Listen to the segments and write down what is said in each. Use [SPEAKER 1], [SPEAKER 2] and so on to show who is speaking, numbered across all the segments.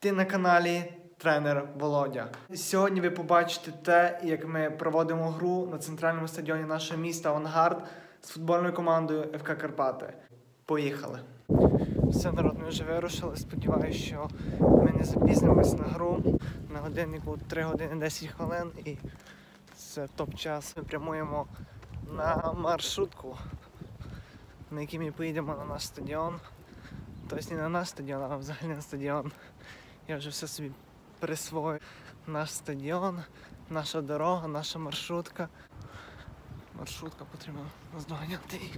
[SPEAKER 1] Ти на каналі тренер Володя. Сьогодні ви побачите те, як ми проводимо гру на центральному стадіоні нашого міста Авангард з футбольною командою ФК Карпати. Поїхали! Все, народ, ми вже вирушили. Сподіваюся, що ми не запізнимось на гру. На годиннику 3 години 10 хвилин і це топ-час. Ми прямуємо на маршрутку, на якій ми поїдемо на наш стадіон. Тобто не на наш стадіон, а взагалі на стадіон. Я вже все собі присвою. Наш стадіон, наша дорога, наша маршрутка. Маршрутка потрібно наздоганяти її.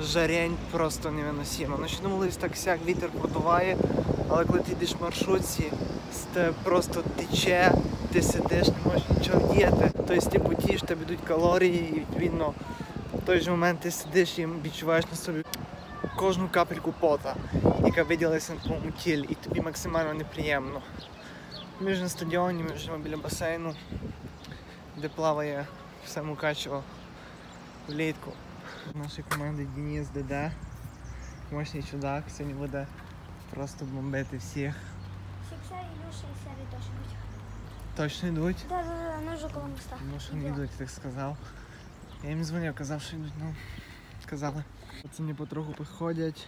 [SPEAKER 1] Жарень просто невиносимо. Ну що думали, так сяк вітер подуває, але коли ти йдеш в маршрутці, тебе просто тече, ти сидиш, не можеш нічого вдіяти. Тобто ти потієш, тебе йдуть калорії, і відповідно в той же момент ти сидиш і відчуваєш на собі кожну капельку пота, яка виділилася на твоєму тілі, і тобі максимально неприємно. Вже на стадіоні, вже біля басейну, де плаває все Мукачево влітку. Нашої команди Денис ДД. Мощний чудак, сьогодні буде просто бомбити всіх.
[SPEAKER 2] Сікса, Ілюша і Сергій точно йдуть.
[SPEAKER 1] Точно йдуть?
[SPEAKER 2] Да, да, да, ну вже коло моста.
[SPEAKER 1] Ну що не йдуть, так сказав. Я їм дзвонив, казав, що йдуть, ну сказали. Пацани потроху підходять.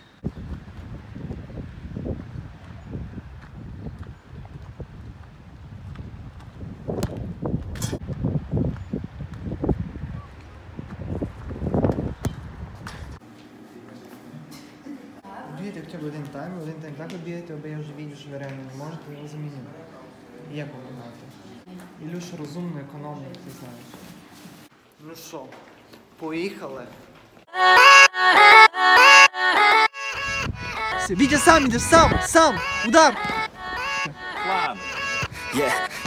[SPEAKER 1] Б один тайм, так я вже бачу, що не можете, його замінити. Як допомагати? Ілюша розумно, економно, ти знаєш. Ну що, поїхали. Вітя сам іде, сам, сам, удар!
[SPEAKER 3] Yeah,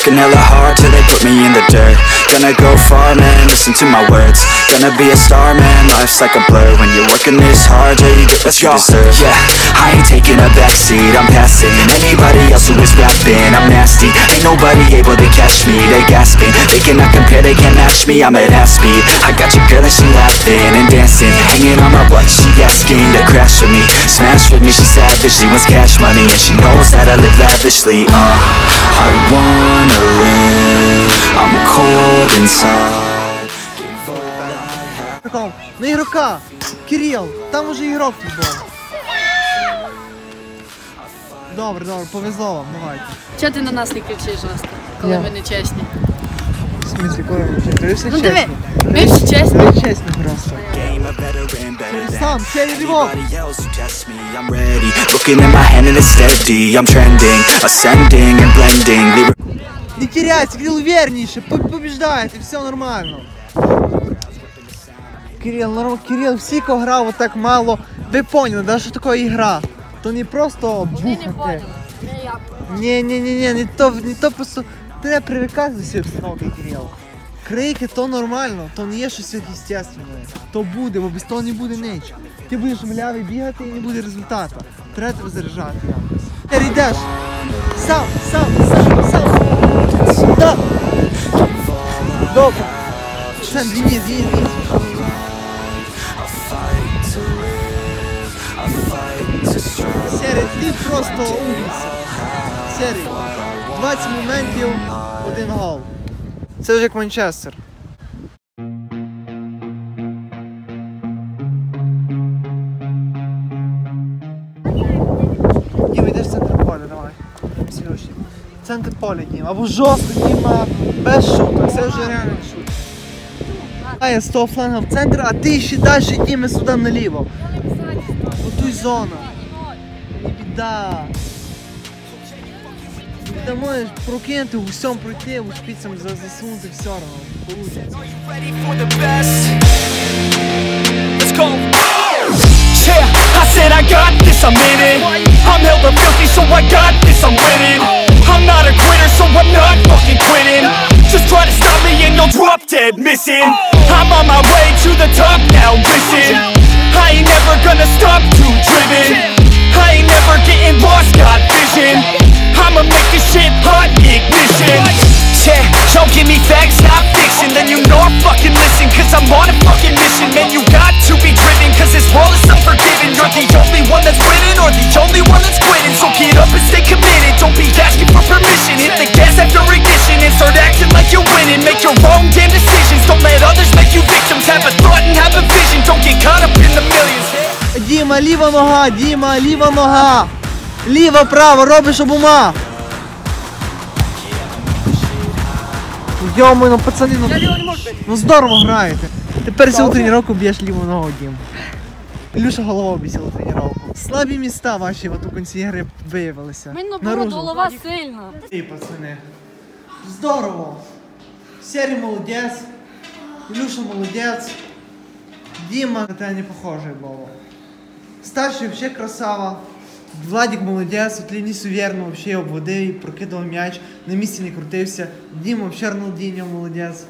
[SPEAKER 3] Working hella hard till they put me in the dirt. Gonna go far, man, listen to my words. Gonna be a star, man, life's like a blur. When you're working this hard, yeah, you get what you deserve. Yeah, I ain't taking a backseat, I'm passing anybody else who is rapping. I'm nasty, ain't nobody able to catch me. They gasping, they cannot compare, they can't match me. I'm at half speed. I got your girl and she laughing and dancing, hanging on my butt. She asking to crash with me, smash with me. She savage, she wants cash money and she knows that I live lavishly. Uh, I wanna live. I'm cold inside.
[SPEAKER 1] На ігрока! Кирил, там уже ігрок твій був. Добре, добре, повезло вам, давайте.
[SPEAKER 4] Чого ти на нас не кричиш жорстко, коли
[SPEAKER 1] Я.
[SPEAKER 4] ми не чесні?
[SPEAKER 1] В смысле, коли ви ти все
[SPEAKER 4] Ну диви,
[SPEAKER 1] чесно.
[SPEAKER 4] ми чесні.
[SPEAKER 1] Чесні просто.
[SPEAKER 3] Game a veteran, better than
[SPEAKER 1] Сам, сядь його.
[SPEAKER 3] anybody else who tests me. I'm ready. Looking at my hand and it's steady. I'm trending, ascending and blending.
[SPEAKER 1] Не теряйся, Кирил увереннейше, по- побеждает, и все нормально. Кирил, норм... Кирил, всі, хто грав отак мало, ви поняли, да, що таке ігра. То не просто бухати. Ні, ні, ні, ні, не то, не то просто треба привикати до цієї обстановки, Кирил. Крики то нормально, то не є щось естественне. То буде, бо без того не буде нічого. Ти будеш млявий бігати і не буде результату. Треба тебе заряджати. Ти йдеш. Сам, сам, сам. Сам, Денис, Денис, Денис. Серий, ти просто умниця. Серий. 20 моментів, один гол. Це вже як Манчестер. Дім, йдеш в центр поля, давай. Центр поля, Дім. Або жорстко, Діма, без шуток. Це вже реально не шутка. А я з того фланга в центр, а ти ще далі Діме сюди наліво. Готуй зона. Не біда. Ти можеш прокинути, в усьому пройти, у шпицям за- засунути все одно. Получиться.
[SPEAKER 3] ready for the best. Let's go. Yeah, I said I got this, I'm in it. I'm hella filthy, so I got this, I'm winning. I'm not a quitter, so I'm not fucking quitting. Try to stop
[SPEAKER 5] up dead missing. I'm on my way to the top now, listen. I ain't never gonna stop, too driven. I ain't never getting lost, got vision. I'ma make this shit hot, ignition don't give me facts, not fiction Then you know I fucking listen Cause I'm on a fucking mission Man, you got to be driven Cause this world is unforgiving You're the only one that's winning Or the only one that's quitting So get up and stay committed Don't be asking for permission Hit the gas after ignition And start acting like you're winning Make your own damn decisions Don't let others make you victims Have a thought and have a vision Don't get caught up in the millions
[SPEAKER 1] Діма, ліва нога, Діма, ліва нога. Ліва, права, робиш обома. Йомо, ну пацани, ну, ну здорово граєте. Тепер цілу тренування б'єш ліву ногу, Дім. Ілюша голова б'є цілу тренування. Слабі міста ваші от у кінці гри виявилися.
[SPEAKER 4] Він наоборот,
[SPEAKER 1] Наружу.
[SPEAKER 4] голова сильна.
[SPEAKER 6] І пацани.
[SPEAKER 1] Здорово. Серый молодец. Илюша молодец. Дима, это не похожий был. Старший вообще красава. Владик молодець, от Лінісу вірно вообще обводив, прокидав м'яч, на місці не крутився. Діма вообще Роналдіньо молодець.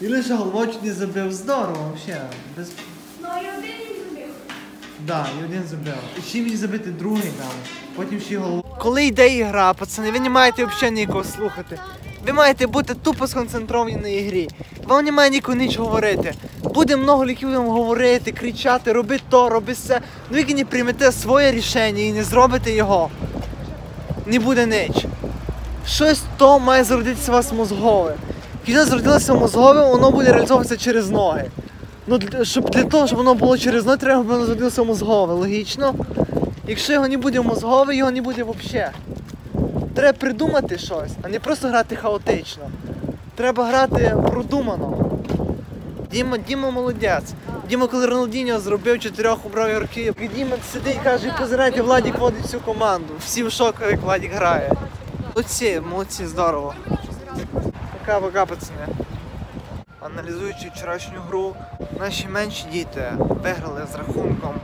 [SPEAKER 1] Ілюша головою чуть не забив. Здорово вообще. Без...
[SPEAKER 2] Ну і один він зробив.
[SPEAKER 1] Да, і один забив. І ще міг забити другий там. Потім ще голову. Коли йде ігра, пацани, ви не маєте взагалі нікого слухати. Ви маєте бути тупо сконцентровані на ігрі. Вам немає нікого нічого говорити. Буде много ліків говорити, кричати, роби то, роби все. Ну ви не приймете своє рішення і не зробите його. Не буде ніч. Щось то має зародитися у вас мозгове. Коли зародилося мозгове, воно буде реалізовуватися через ноги. Ну, щоб для того, щоб воно було через ноги, треба, щоб воно зародилося мозгове, логічно. Якщо його не буде мозгове, його не буде взагалі. Треба придумати щось, а не просто грати хаотично. Треба грати продумано. Діма, Діма молодець. Діма, коли Роналдіньо зробив чотирьох убрав ігроків, і Діма сидить каже, позирайте, Владік водить всю команду. Всі в шоку, як Владік грає. Молодці, молодці, здорово. Пока-пока, пацани. Аналізуючи вчорашню гру, наші менші діти виграли з рахунком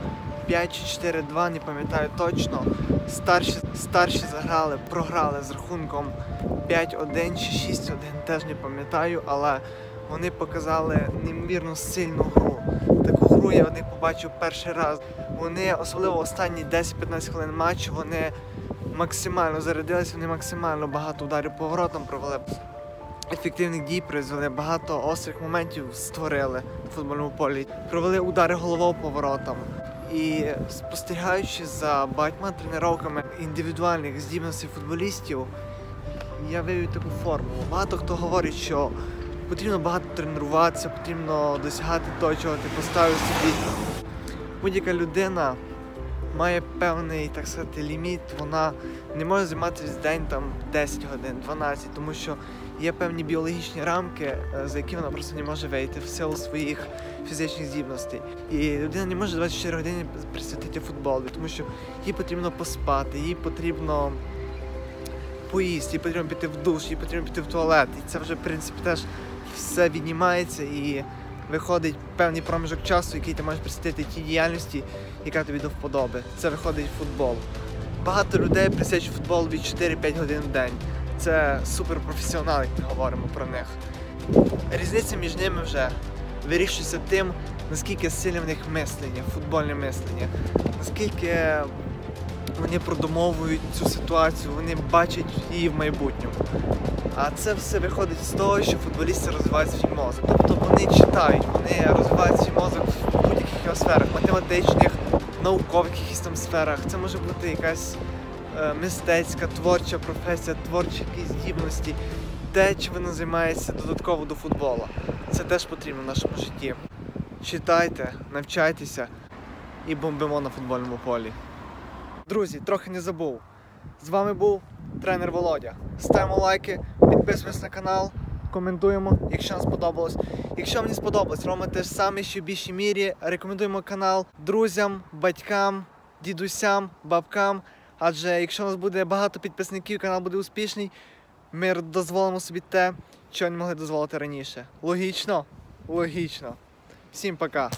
[SPEAKER 1] 5-4-2, не пам'ятаю точно. Старші, старші заграли, програли з рахунком 5-1 чи 6-1, теж не пам'ятаю, але вони показали неймовірно сильну гру. Таку гру я в побачив перший раз. Вони, особливо останні 10-15 хвилин матчу, вони максимально зарядилися, вони максимально багато ударів по воротам провели ефективних дій призвели, багато острих моментів створили в футбольному полі, провели удари головою по воротам. І спостерігаючи за багатьма тренуваннями індивідуальних здібностей футболістів, я вивів таку формулу. Багато хто говорить, що потрібно багато тренуватися, потрібно досягати того, чого ти поставив собі. Будь-яка людина має певний, так сказати, ліміт. Вона не може займатися день там 10 годин, 12, тому що є певні біологічні рамки, е, за які вона просто не може вийти в силу своїх фізичних здібностей. І людина не може 24 години присвятити футболу, тому що їй потрібно поспати, їй потрібно поїсти, їй потрібно піти в душ, їй потрібно піти в туалет. І це вже, в принципі, теж все віднімається і виходить певний проміжок часу, який ти можеш присвятити тій діяльності, яка тобі до вподоби. Це виходить футбол. Багато людей присвячують футбол від 4-5 годин в день. Це суперпрофесіонали, як ми говоримо про них. Різниця між ними вже вирішується тим, наскільки сильне в них мислення, футбольне мислення, наскільки вони продумовують цю ситуацію, вони бачать її в майбутньому. А це все виходить з того, що футболісти розвивають свій мозок. Тобто вони читають, вони розвивають свій мозок в будь-яких його сферах, математичних, наукових якихось там сферах. Це може бути якась е, мистецька, творча професія, творчі якісь здібності, те, чим вона займається додатково до футболу. Це теж потрібно в нашому житті. Читайте, навчайтеся і бомбимо на футбольному полі. Друзі, трохи не забув. З вами був тренер Володя. Ставимо лайки, підписуємось на канал, коментуємо, якщо нам сподобалось. Якщо не сподобалось, робимо те ж саме, що в більшій мірі. Рекомендуємо канал друзям, батькам, дідусям, бабкам. Адже якщо у нас буде багато підписників, канал буде успішний, ми дозволимо собі те, що не могли дозволити раніше. Логічно? Логічно. Всім пока.